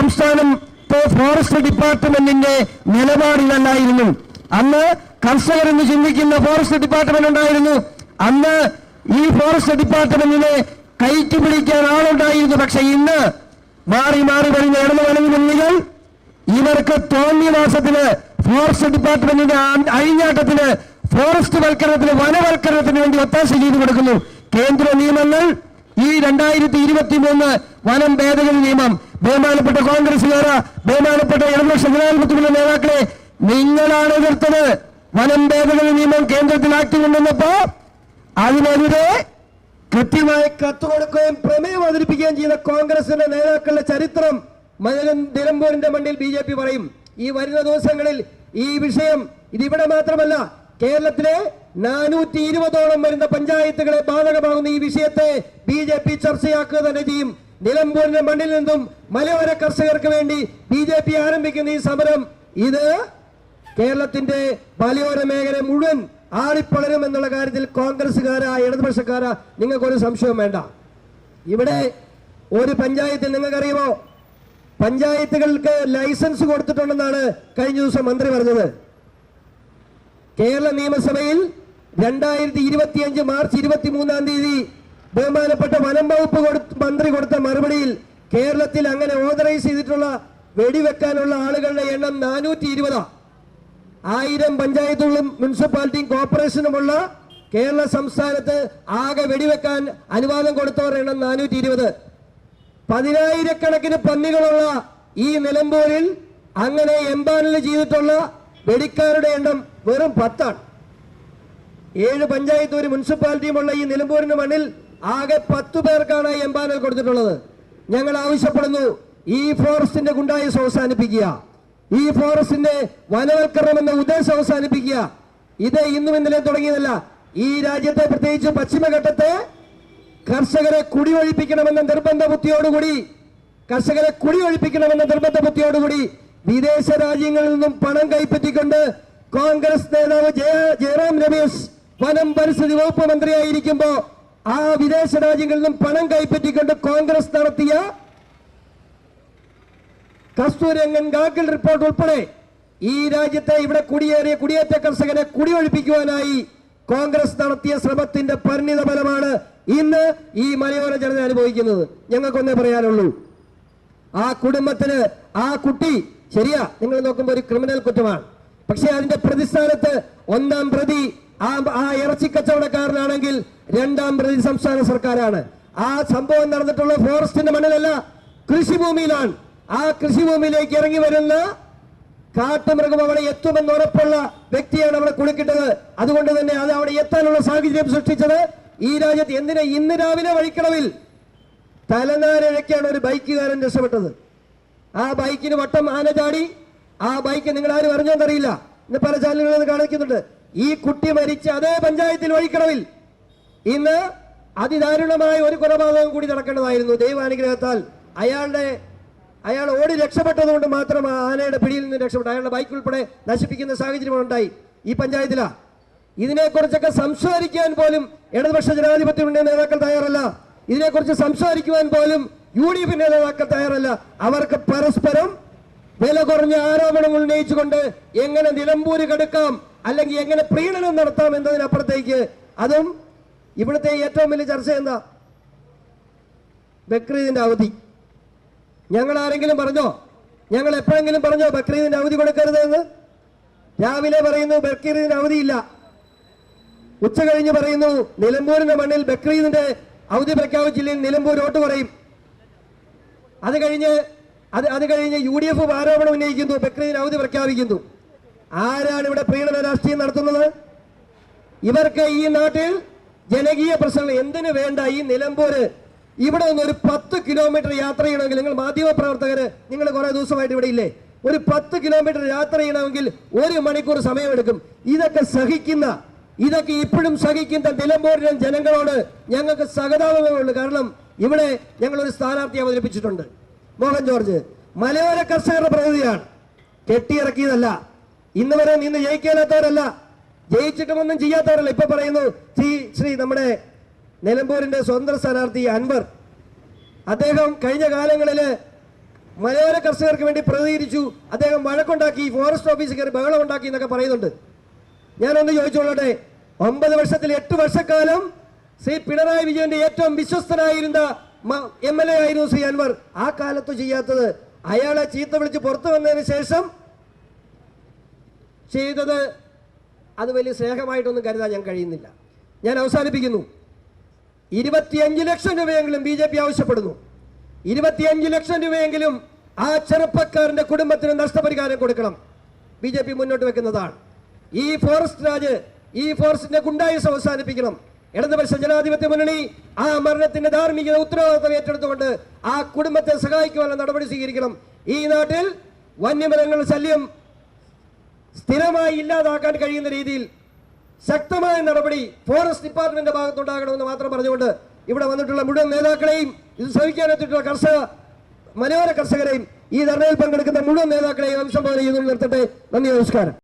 സംസ്ഥാനം ഫോറസ്റ്റ് ഡിപ്പാർട്ട്മെന്റിന്റെ നിലപാടിലല്ലായിരുന്നു. അന്ന് കർഷകർ എന്ന് ചിന്തിക്കുന്ന ഫോറസ്റ്റ് ഡിപ്പാർട്ട്മെന്റ് ഉണ്ടായിരുന്നു. അന്ന് ഈ ഫോറസ്റ്റ് ഡിപ്പാർട്ട്മെന്റിനെ കയറ്റി പിടിക്കാൻ ആളുണ്ടായിരുന്നു. പക്ഷെ ഇന്ന് മാറി മാറി വരുന്ന ഇടതു വരുന്ന ഇവർക്ക് തോന്നിയ മാസത്തിൽ ഫോറസ്റ്റ് ഡിപ്പാർട്ട്മെന്റിന്റെ അഴിഞ്ഞാട്ടത്തിന് ഫോറസ്റ്റ് വൽക്കരണത്തിന് വനവൽക്കരണത്തിന് വേണ്ടി ഒത്താശ ചെയ്തു കൊടുക്കുന്നു. കേന്ദ്ര നിയമങ്ങൾ ഈ രണ്ടായിരത്തി ഇരുപത്തി മൂന്ന് വനം ഭേദഗതി നിയമം. ബഹുമാനപ്പെട്ട കോൺഗ്രസുകാര ബഹുമാനപ്പെട്ട ഇടതുപക്ഷ ജനാധിപത്യമുള്ള നേതാക്കളെ നിങ്ങളാണ് എതിർത്തത്. വനം ഭേദഗതി നിയമം കേന്ദ്രത്തിൽ ആക്കി കൊണ്ടുവന്നപ്പോ അതിനെതിരെ കൃത്യമായി കത്ത് കൊടുക്കുകയും പ്രമേയം അവതരിപ്പിക്കുകയും ചെയ്ത കോൺഗ്രസിന്റെ നേതാക്കളുടെ ചരിത്രം നിലമ്പൂരിന്റെ മണ്ണിൽ ബി ജെ പി പറയും. ഈ വരുന്ന ദിവസങ്ങളിൽ ഈ വിഷയം ഇതിവിടെ മാത്രമല്ല കേരളത്തിലെ നാനൂറ്റി ഇരുപതോളം വരുന്ന പഞ്ചായത്തുകളെ ബാധകമാകുന്ന ഈ വിഷയത്തെ ബി ചർച്ചയാക്കുക തന്നെ ചെയ്യും. നിലമ്പൂരിന്റെ മണ്ണിൽ നിന്നും മലയോര കർഷകർക്ക് വേണ്ടി ബി ജെ പി ആരംഭിക്കുന്ന ഈ സമരം ഇത് കേരളത്തിന്റെ മലയോര മേഖല മുഴുവൻ ആളിപ്പളരും എന്നുള്ള കാര്യത്തിൽ കോൺഗ്രസ്സുകാരാ ഇടതുപക്ഷക്കാരാ നിങ്ങൾക്കൊരു സംശയവും വേണ്ട. ഇവിടെ ഒരു പഞ്ചായത്തിൽ നിങ്ങൾക്കറിയുമോ? പഞ്ചായത്തുകൾക്ക് ലൈസൻസ് കൊടുത്തിട്ടുണ്ടെന്നാണ് കഴിഞ്ഞ ദിവസം മന്ത്രി പറഞ്ഞത്. കേരള നിയമസഭയിൽ രണ്ടായിരത്തി ഇരുപത്തിയഞ്ച് മാർച്ച് ഇരുപത്തി മൂന്നാം തീയതി ബഹുമാനപ്പെട്ട വനം വകുപ്പ് മന്ത്രി കൊടുത്ത മറുപടിയിൽ കേരളത്തിൽ അങ്ങനെ ഓതറൈസ് ചെയ്തിട്ടുള്ള വെടിവെക്കാനുള്ള ആളുകളുടെ എണ്ണം നാനൂറ്റി ഇരുപതാ ആയിരം പഞ്ചായത്തുകളും മുനിസിപ്പാലിറ്റിയും കോർപ്പറേഷനുമുള്ള കേരള സംസ്ഥാനത്ത് ആകെ വെടിവെക്കാൻ അനുവാദം കൊടുത്തവരുടെ എണ്ണം നാനൂറ്റി ഇരുപത് പതിനായിരക്കണക്കിന് പന്നികളുള്ള ഈ നിലമ്പൂരിൽ അങ്ങനെ എംപാനൽ ചെയ്തിട്ടുള്ള വെടിക്കാരുടെ എണ്ണം വെറും പത്താണ്. ഏഴ് പഞ്ചായത്ത് ഒരു മുനിസിപ്പാലിറ്റിയുമുള്ള ഈ നിലമ്പൂരിന് മണ്ണിൽ ആകെ പത്ത് പേർക്കാണ് എംപാനൽ കൊടുത്തിട്ടുള്ളത്. ഞങ്ങൾ ആവശ്യപ്പെടുന്നു ഈ ഫോറസ്റ്റിന്റെ ഗുണ്ടായിസ് അവസാനിപ്പിക്കുക. ഈ ഫോറസ്റ്റിന്റെ വനവൽക്കരണം എന്ന ഉദ്ദേശം അവസാനിപ്പിക്കുക. ഇത് ഇന്നും ഇന്നലെ തുടങ്ങിയതല്ല. ഈ രാജ്യത്തെ പ്രത്യേകിച്ച് പശ്ചിമഘട്ടത്തെ കർഷകരെ കുടിയൊഴിപ്പിക്കണമെന്ന നിർബന്ധ ബുദ്ധിയോടുകൂടി കർഷകരെ കുടിയൊഴിപ്പിക്കണമെന്ന നിർബന്ധ ബുദ്ധിയോടുകൂടി വിദേശ രാജ്യങ്ങളിൽ നിന്നും പണം കൈപ്പറ്റിക്കൊണ്ട് കോൺഗ്രസ് നേതാവ് ജയ ജയറാം രമേശ് വനം പരിസ്ഥിതി വകുപ്പ് മന്ത്രിയായിരിക്കുമ്പോ ആ വിദേശ രാജ്യങ്ങളിൽ നിന്നും പണം കൈപ്പറ്റിക്കൊണ്ട് കോൺഗ്രസ് നടത്തിയ കസ്തൂരംഗൻ ഗാഗിൾ റിപ്പോർട്ട് ഉൾപ്പെടെ ഈ രാജ്യത്തെ ഇവിടെ കുടിയേറിയ കുടിയേറ്റ കർഷകരെ കുടിയൊഴിപ്പിക്കുവാനായി കോൺഗ്രസ് നടത്തിയ ശ്രമത്തിന്റെ പരിണിത ഫലമാണ് ഇന്ന് ഈ മലയോര ജനത അനുഭവിക്കുന്നത്. ഞങ്ങൾക്കൊന്നേ പറയാനുള്ളൂ. ആ കുടുംബത്തിന് ആ കുട്ടി ശരിയാ നിങ്ങൾ നോക്കുമ്പോൾ ഒരു ക്രിമിനൽ കുറ്റമാണ്. പക്ഷെ അതിന്റെ പ്രതിസ്ഥാനത്ത് ഒന്നാം പ്രതി ആ ആ ഇറച്ചി കച്ചവടക്കാരനാണെങ്കിൽ രണ്ടാം പ്രതി സംസ്ഥാന സർക്കാരാണ്. ആ സംഭവം നടന്നിട്ടുള്ള ഫോറസ്റ്റിന്റെ മണ്ണിലല്ല കൃഷിഭൂമിയിലാണ്. ആ കൃഷിഭൂമിയിലേക്ക് ഇറങ്ങി വരുന്ന കാട്ടുമൃഗം അവിടെ എത്തുമെന്ന് ഉറപ്പുള്ള വ്യക്തിയാണ് അവിടെ കുളിക്കിട്ടത് അതുകൊണ്ട് തന്നെ അത് അവിടെ എത്താനുള്ള സാഹചര്യം സൃഷ്ടിച്ചത് ഈ രാജ്യത്ത് എന്തിനാ ഇന്ന് രാവിലെ വഴിക്കടവിൽ തലനാരിഴയ്ക്കാണ് ഒരു ബൈക്കുകാരൻ രക്ഷപ്പെട്ടത്. ആ ബൈക്കിന് വട്ടം ആന ചാടി ആ ബൈക്ക് നിങ്ങൾ ആരും അറിഞ്ഞോന്നറിയില്ല ഇന്ന് പല ചാനലുകളിൽ കാണിക്കുന്നുണ്ട്. ഈ കുട്ടി മരിച്ച അതേ പഞ്ചായത്തിൽ വഴിക്കടവിൽ ഇന്ന് അതിദാരുണമായ ഒരു കൊലപാതകം കൂടി നടക്കേണ്ടതായിരുന്നു. ദൈവാനുഗ്രഹത്താൽ അയാളുടെ അയാൾ ഓടി രക്ഷപ്പെട്ടതുകൊണ്ട് മാത്രം ആ ആനയുടെ പിടിയിൽ നിന്ന് രക്ഷപ്പെട്ടു. അയാളുടെ ബൈക്ക് ഉൾപ്പെടെ നശിപ്പിക്കുന്ന സാഹചര്യം ഉണ്ടായി ഈ പഞ്ചായത്തിലാ. ഇതിനെക്കുറിച്ചൊക്കെ സംസാരിക്കാൻ പോലും ഇടതുപക്ഷ ജനാധിപത്യ നേതാക്കൾ തയ്യാറല്ല. ഇതിനെക്കുറിച്ച് സംസാരിക്കുവാൻ പോലും യു ഡി എഫിന്റെ നേതാക്കൾ തയ്യാറല്ല. അവർക്ക് പരസ്പരം വില കുറഞ്ഞ ആരോപണങ്ങൾ ഉന്നയിച്ചുകൊണ്ട് എങ്ങനെ നിലമ്പൂര് കടുക്കാം? അല്ലെങ്കിൽ എങ്ങനെ പ്രീണനം നടത്താം എന്നതിനപ്പുറത്തേക്ക് അതും ഇവിടുത്തെ ഏറ്റവും വലിയ ചർച്ച എന്താ? ബക്രീദിന്റെ അവധി. ഞങ്ങൾ ആരെങ്കിലും പറഞ്ഞോ? ഞങ്ങൾ എപ്പോഴെങ്കിലും പറഞ്ഞോ ബക്രീദിന്റെ അവധി കൊടുക്കരുത് എന്ന്? രാവിലെ പറയുന്നു ബക്രീദിന്റെ അവധിയില്ല. ഉച്ച കഴിഞ്ഞ് പറയുന്നു നിലമ്പൂരിന്റെ മണ്ണിൽ ബക്രീദിന്റെ അവധി പ്രഖ്യാപിച്ചില്ലെങ്കിൽ നിലമ്പൂർ വോട്ട് പറയും അത് കഴിഞ്ഞ് അത് അത് കഴിഞ്ഞ് യു ഡി എഫ് ആരോപണം ഉന്നയിക്കുന്നു ബക്രീദിന് അവധി പ്രഖ്യാപിക്കുന്നു. ആരാണ് ഇവിടെ പ്രീണന രാഷ്ട്രീയം നടത്തുന്നത്? ഇവർക്ക് ഈ നാട്ടിൽ ജനകീയ പ്രശ്നങ്ങൾ എന്തിനു വേണ്ട? ഈ നിലമ്പൂര് ഇവിടെ നിന്ന് ഒരു പത്ത് കിലോമീറ്റർ യാത്ര ചെയ്യണമെങ്കിൽ നിങ്ങൾ മാധ്യമ പ്രവർത്തകര് നിങ്ങൾ കുറെ ദിവസമായിട്ട് ഇവിടെ ഇല്ലേ? ഒരു പത്ത് കിലോമീറ്റർ യാത്ര ചെയ്യണമെങ്കിൽ ഒരു മണിക്കൂർ സമയമെടുക്കും. ഇതൊക്കെ സഹിക്കുന്ന ഇതൊക്കെ ഇപ്പോഴും സഹിക്കുന്ന നിലമ്പൂരിലെ ജനങ്ങളോട് ഞങ്ങൾക്ക് സഹതാപമേ ഉള്ളൂ കാരണം ഇവിടെ ഞങ്ങൾ ഒരു സ്ഥാനാർത്ഥി അവതരിപ്പിച്ചിട്ടുണ്ട്. മോഹൻ ജോർജ്. മലയോര കർഷകരുടെ പ്രതിനിധിയാണ്. കെട്ടിയിറക്കിയതല്ല. ഇന്ന് വരെ നിന്ന് ജയിക്കാനാത്തവരല്ല. ജയിച്ചിട്ടുമൊന്നും ചെയ്യാത്തവരല്ല. ഇപ്പൊ പറയുന്നു ശ്രീ ശ്രീ നമ്മുടെ നിലമ്പൂരിന്റെ സ്വതന്ത്ര സ്ഥാനാർത്ഥി അൻവർ. അദ്ദേഹം കഴിഞ്ഞ കാലങ്ങളിൽ മലയോര കർഷകർക്ക് വേണ്ടി പ്രതികരിച്ചു. അദ്ദേഹം വഴക്കുണ്ടാക്കി ഫോറസ്റ്റ് ഓഫീസിൽ കയറി ബഹളം ഉണ്ടാക്കി എന്നൊക്കെ പറയുന്നുണ്ട്. ഞാനൊന്ന് ചോദിച്ചോളട്ടെ ഒമ്പത് വർഷത്തിൽ എട്ട് വർഷക്കാലം ശ്രീ പിണറായി വിജയന്റെ ഏറ്റവും വിശ്വസ്തനായിരുന്ന എം എൽ എ ആയിരുന്നു ശ്രീ അൻവർ. ആ കാലത്ത് ചെയ്യാത്തത് അയാളെ ചീത്ത വിളിച്ച് പുറത്തു വന്നതിന് ശേഷം ചെയ്തത് അത് വലിയ സ്നേഹമായിട്ടൊന്നും കരുതാൻ ഞാൻ കഴിയുന്നില്ല. ഞാൻ അവസാനിപ്പിക്കുന്നു. ഇരുപത്തിയഞ്ച് ലക്ഷം രൂപയെങ്കിലും ബി ജെ പി ആവശ്യപ്പെടുന്നു. ഇരുപത്തിയഞ്ച് ലക്ഷം രൂപയെങ്കിലും ആ ചെറുപ്പക്കാരന്റെ കുടുംബത്തിന് നഷ്ടപരിഹാരം കൊടുക്കണം. ബി ജെ പി മുന്നോട്ട് വെക്കുന്നതാണ്. ഈ ഫോറസ്റ്റ് രാജ് ഈ ഫോറസ്റ്റിന്റെ ഗുണ്ടായുസ് അവസാനിപ്പിക്കണം. ഇടതുപക്ഷ ജനാധിപത്യ മുന്നണി ആ മരണത്തിന്റെ ധാർമ്മിക ഉത്തരവാദിത്വം ഏറ്റെടുത്തുകൊണ്ട് ആ കുടുംബത്തെ സഹായിക്കുവാനുള്ള നടപടി സ്വീകരിക്കണം. ഈ നാട്ടിൽ വന്യമൃഗങ്ങളുടെ ശല്യം സ്ഥിരമായി ഇല്ലാതാക്കാൻ കഴിയുന്ന രീതിയിൽ ശക്തമായ നടപടി ഫോറസ്റ്റ് ഡിപ്പാർട്ട്മെന്റ് ഭാഗത്തുണ്ടാകണമെന്ന് മാത്രം പറഞ്ഞുകൊണ്ട് ഇവിടെ വന്നിട്ടുള്ള മുഴുവൻ നേതാക്കളെയും ഇത് ശ്രമിക്കാനെത്തിയിട്ടുള്ള കർഷക മലയോര കർഷകരെയും ഈ ധർണയിൽ പങ്കെടുക്കുന്ന മുഴുവൻ നേതാക്കളെയും അഭിസംബോധന ചെയ്തു നിർത്തട്ടെ. നന്ദി നമസ്കാരം.